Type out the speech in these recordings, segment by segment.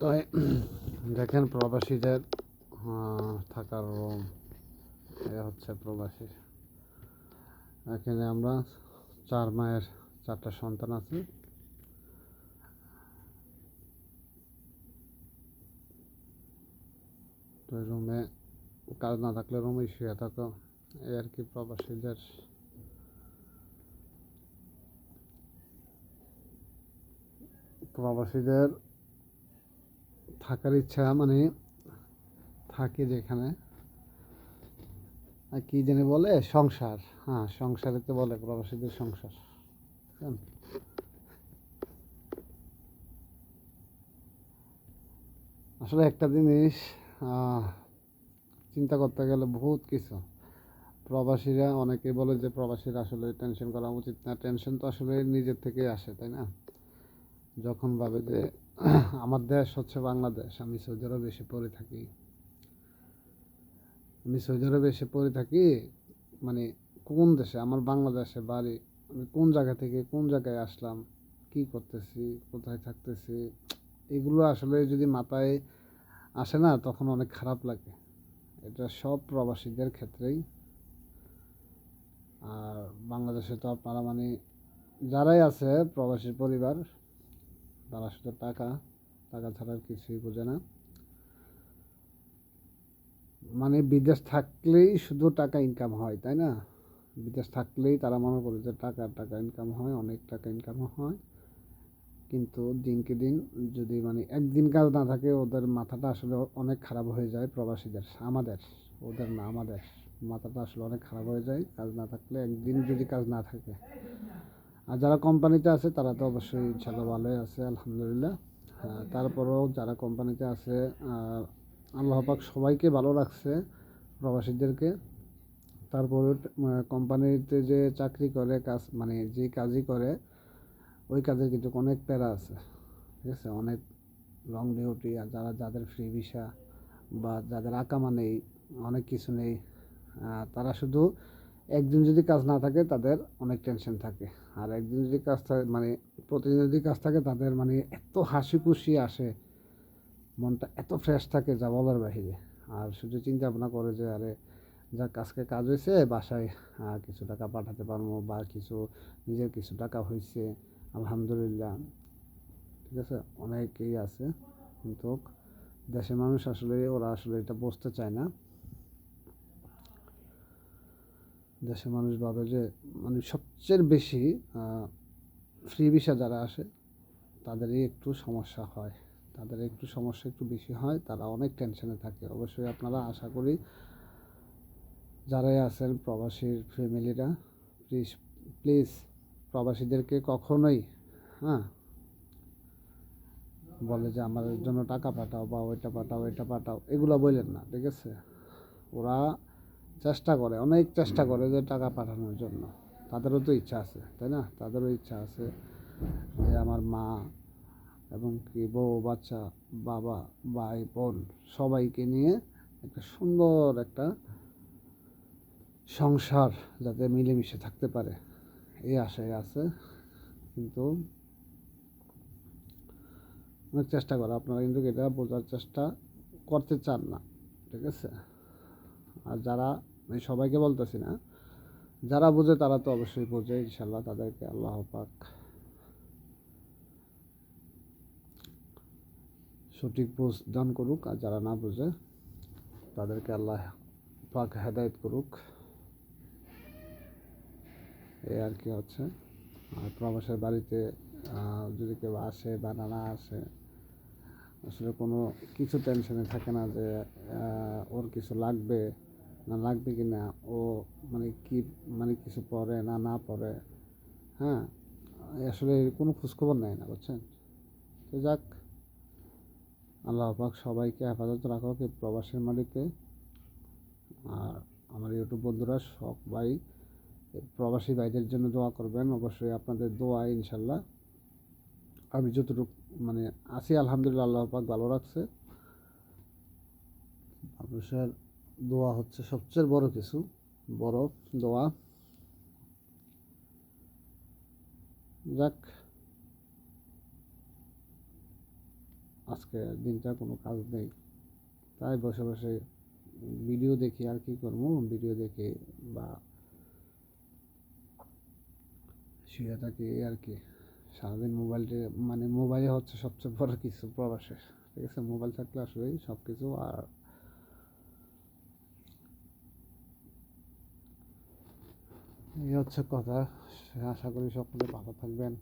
তো দেখেন প্রবাসীদের থাকার রুম। এ হচ্ছে প্রবাসী এখানে আমরা চার মায়ের চারটা সন্তান আছি। তো রুমে কাজ না থাকলে রুমে শুয়ে থাকো। এই আর কি প্রবাসীদের। প্রবাসীদের থাকার ইচ্ছা মানে থাকে যেখানে। আর কি জানি বলে? সংসার। হ্যাঁ সংসারেতে বলে প্রবাসীদের সংসার। আসলে একটা জিনিস চিন্তা করতে গেলে বহুত কিছু। প্রবাসীরা অনেকেই বলে যে প্রবাসীরা আসলে টেনশন করা উচিত না। টেনশন তো আসলে নিজের থেকেই আসে, তাই না? যখন ভাবে যে আমার দেশ হচ্ছে বাংলাদেশ, আমি সৌদি আরবে এসে পড়ে থাকি। আমি সৌদি আরবে এসে পড়ে থাকি মানে কোন দেশে? আমার বাংলাদেশে বাড়ি, আমি কোন জায়গা থেকে কোন জায়গায় আসলাম, কি করতেছি, কোথায় থাকতেছি, এগুলো আসলে যদি মাথায় আসে না, তখন অনেক খারাপ লাগে। এটা সব প্রবাসীদের ক্ষেত্রেই। আর বাংলাদেশে তো আপনারা মানে যারাই আছে প্রবাসী পরিবার তারা শুধু টাকা টাকা ছাড়া আর কিছুই বোঝে না। মানে বিদেশ থাকলেই শুধু টাকা ইনকাম হয়, তাই না? বিদেশ থাকলেই তারা মনে করে যে টাকা টাকা ইনকাম হয়, অনেক টাকা ইনকাম হয়। কিন্তু দিনকে দিন যদি মানে একদিন কাজ না থাকে, ওদের মাথাটা আসলে অনেক খারাপ হয়ে যায় প্রবাসীদের, আমাদের, ওদের না, আমাদের মাথাটা আসলে অনেক খারাপ হয়ে যায়। কাজ না থাকলে একদিন যদি কাজ না থাকে আর যারা কোম্পানিতে আছে, তারা তো অবশ্যই ইনশাল্লাহ ভালোই আছে, আলহামদুলিল্লাহ। তারপরেও যারা কোম্পানিতে আছে আল্লাহ পাক সবাইকে ভালো রাখছে, প্রবাসীদেরকে। তারপরে কোম্পানিতে যে চাকরি করে, কাজ মানে যে কাজই করে, ওই কাজের কিন্তু অনেক প্যারা আছে, ঠিক আছে? অনেক লং ডিউটি আর যারা, যাদের ফ্রি ভিসা বা যাদের আকামা নেই, অনেক কিছু নেই তারা শুধু একদিন যদি কাজ না থাকে, তাদের অনেক টেনশন থাকে। আর একদিন যদি কাজ থাকে মানে প্রতিদিন যদি কাজ থাকে, তাদের মানে এত হাসি খুশি আসে, মনটা এত ফ্রেশ থাকে যা বলার বাহিরে। আর শুধু চিন্তা ভাবনা করে যে, আরে, যা কাজকে কাজ হয়েছে বাসায় কিছু টাকা পাঠাতে পারব বা কিছু, নিজের কিছু টাকা হয়েছে আলহামদুলিল্লাহ। ঠিক আছে? অনেকেই আছে, কিন্তু দেশের মানুষ আসলে, ওরা আসলে এটা বুঝতে চায় না। দেশের মানুষ ভাবে যে মানে সবচেয়ে বেশি ফ্রি ভিসা যারা আসে, তাদেরই একটু সমস্যা হয়। তাদের একটু সমস্যা একটু বেশি হয়, তারা অনেক টেনশনে থাকে। অবশ্যই আপনারা আশা করি যারাই আছেন প্রবাসীর ফ্যামিলিরা প্লিজ প্লিজ প্রবাসীদেরকে কখনোই হ্যাঁ বলে যে আমার জন্য টাকা পাঠাও বা ওইটা পাঠাও এটা পাঠাও, এগুলো বললেন না, ঠিক আছে? ওরা চেষ্টা করে অনেক চেষ্টা করে যে টাকা পাঠানোর জন্য। তাদেরও তো ইচ্ছা আছে তাই না? তাদেরও ইচ্ছা আছে যে আমার মা এবং কি বউ বাচ্চা বাবা ভাই বোন সবাইকে নিয়ে একটা সুন্দর একটা সংসার যাতে মিলেমিশে থাকতে পারে। এই আশায় আছে কিন্তু অনেক চেষ্টা করে। আপনারা কিন্তু এটা বোঝার চেষ্টা করতে চান না ঠিক আছে? আর যারা, আমি সবাইকে বলতেছি না, যারা বোঝে তারা তো অবশ্যই বোঝে ইনশাল্লাহ তাদেরকে আল্লাহ পাক সঠিক বুঝ দান করুক, আর যারা না বোঝে তাদেরকে আল্লাহ পাক হেদায়ত করুক। এই আর কি হচ্ছে। আর প্রবাসের বাড়িতে যদি কেউ আসে বা না আসে, আসলে কোনো কিছু টেনশনে থাকে না যে ওর কিছু লাগবে না লাগবে কি না? ও মানে কি মানে কিছু পড়ে না না পড়ে হ্যাঁ? আসলে কোনো খোঁজখবর নেয় না, বুঝছেন? তো যাক, আল্লাহ পাক সবাইকে হেফাজত রাখুক এই প্রবাসের মাটিতে। আর আমার ইউটিউব বন্ধুরা সবাই প্রবাসী ভাইদের জন্য দোয়া করবেন। অবশ্যই আপনাদের দোয়া ইনশাল্লাহ আমি যতটুকু মানে আছি, আলহামদুলিল্লাহ, আল্লাহ পাক ভালো রাখছে। মানুষের দোয়া হচ্ছে সবচেয়ে বড় কিছু। বড় দোয়া। যাক। আজকে দিনটা কোনো কাজ নেই। তাই বসে বসে ভিডিও দেখি আর কি করব। ভিডিও দেখে বা শুয়ে থাকি আর কি। সারাদিন মোবাইলটা মানে মোবাইলে হচ্ছে সবচেয়ে বড় কিছু প্রবাসের। ঠিক আছে? মোবাইল থাকলে আসলেই সব কিছু আর এই হচ্ছে কথা। আশা করি সকলে ভালো থাকবেন।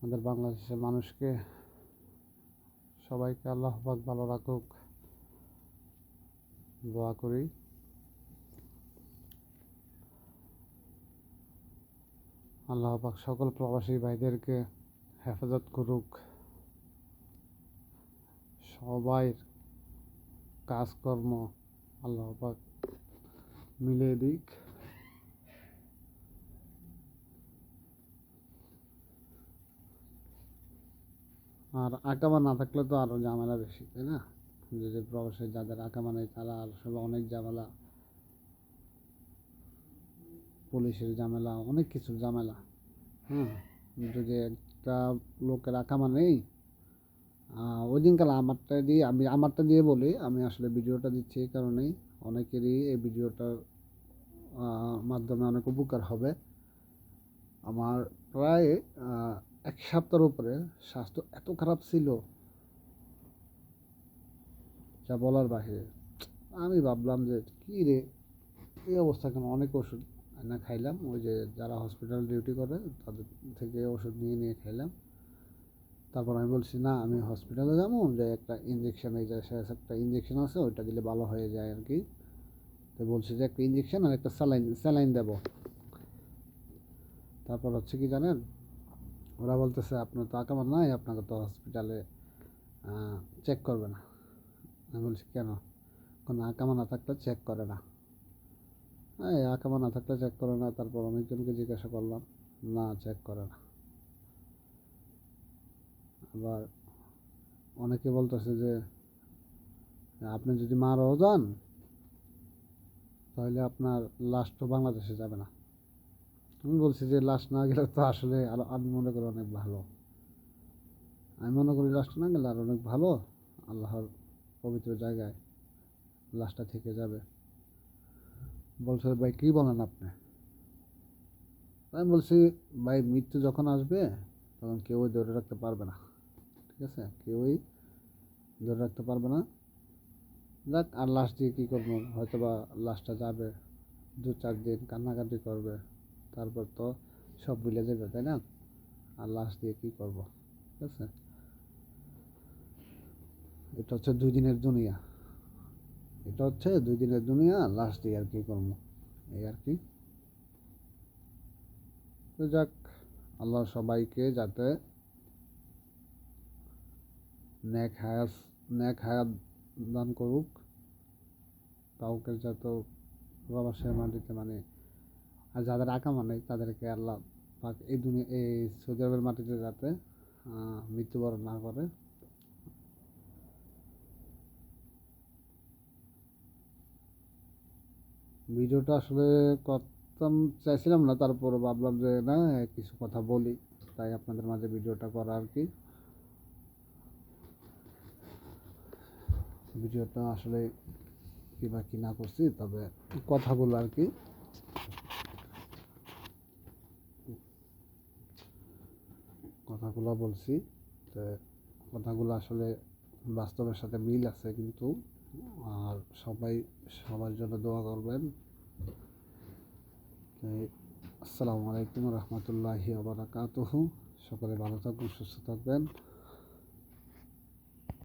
আমাদের বাংলাদেশের মানুষকে সবাইকে আল্লাহ পাক ভালো রাখুক। দোয়া করি। আল্লাহ পাক সকল প্রবাসী ভাইদেরকে হেফাজত করুক। সবাই কাজকর্ম আল্লাহ পাক মিলিয়ে দিক। আর আকামা না থাকলে তো আরও ঝামেলা বেশি, তাই না? যদি প্রবাসে যাদের আকামা নেই তারা আসলে অনেক ঝামেলা, পুলিশের ঝামেলা, অনেক কিছুর ঝামেলা। হ্যাঁ যদি একটা লোকের আকামা নেই ওই দিনকাল আমারটা দিয়ে, আমি আমারটা দিয়ে বলি, আমি আসলে ভিডিওটা দিচ্ছি এই কারণেই। অনেকেরই এই ভিডিওটার মাধ্যমে অনেক উপকার হবে। আমার প্রায় এক সপ্তাহের উপরে স্বাস্থ্য এত খারাপ ছিল। যা বলার বাহিরে। আমি ভাবলাম যে, কী রে? এই অবস্থা কেন? অনেক ওষুধ না খাইলাম। ওই যে যারা হসপিটাল ডিউটি করে, তাদের থেকে ওষুধ নিয়ে নিয়ে খাইলাম। তারপর আমি বলছি, না, আমি হসপিটালে যাব। যে একটা ইঞ্জেকশন এই যে একটা ইঞ্জেকশন আছে, ওইটা দিলে ভালো হয়ে যায় আর কি তো বলছি যে একটা ইঞ্জেকশন আর একটা স্যালাইন স্যালাইন দেবো। তারপর হচ্ছে কি জানেন, ওরা বলতেছে, আপনার তো আকামার নাই, আপনাকে তো হসপিটালে চেক করবে না। আমি বলছি, কেন? কোনো আকামা না থাকলে চেক করে না। এই আকামা না থাকলে চেক করে না। তারপর অনেকজনকে জিজ্ঞাসা করলাম, না চেক করে না। আবার অনেকে বলতেছে যে, আপনি যদি মারাও যান তাহলে আপনার লাশ তো বাংলাদেশে যাবে না। আমি বলছি যে লাশ না গেলে তো আসলে আরও, আমি মনে করি অনেক ভালো। আমি মনে করি লাশটা না গেলে আর অনেক ভালো। আল্লাহর পবিত্র জায়গায় লাশটা থেকে যাবে। বলছে, ভাই, কী বলেন আপনি? আমি বলছি, ভাই, মৃত্যু যখন আসবে, তখন কেউই ধরে রাখতে পারবে না। ঠিক আছে? কেউই ধরে রাখতে পারবে না। যাক আর লাস্ট দিয়ে কী করব হয়তো বা লাশটা যাবে, দু চার দিন কান্নাকাটি করবে, তারপর তো সব মিলে যাবে, তাই না? আর লাস্ট দিয়ে কী করব, ঠিক আছে? এটা হচ্ছে দুই দিনের দুনিয়া। এটা হচ্ছে দুই দিনের দুনিয়া লাস্ট দিয়ে আর কি করব, এই আর কি। তো যাক, আল্লাহ সবাইকে যাতে নেক হায়াত নেক হায়াত দান করুক। কাউকে যত প্রবাসের মাটিতে মানে আর যাদের আঁকা মানে তাদেরকে আল্লাহ পাক এই দুনিয়া, এই সৌদি আরবের মাটিতে যাতে মৃত্যুবরণ না করে। ভিডিওটা আসলে করতাম, চাইছিলাম না তারপর ভাবলাম যে, না, কিছু কথা বলি। তাই আপনাদের মাঝে ভিডিওটা করা আর কি। ভিডিওটা আসলে কী বা কী না করছি, তবে কথাগুলো আর কি। কথাগুলো বলছি, তো কথাগুলো আসলে বাস্তবের সাথে মিল আছে কিন্তু, আর সবাই সবার জন্য দোয়া করবেন। আসসালামু আলাইকুম রহমতুল্লাহি আবরাকাতুহু সকলে ভালো থাকবেন সুস্থ থাকবেন।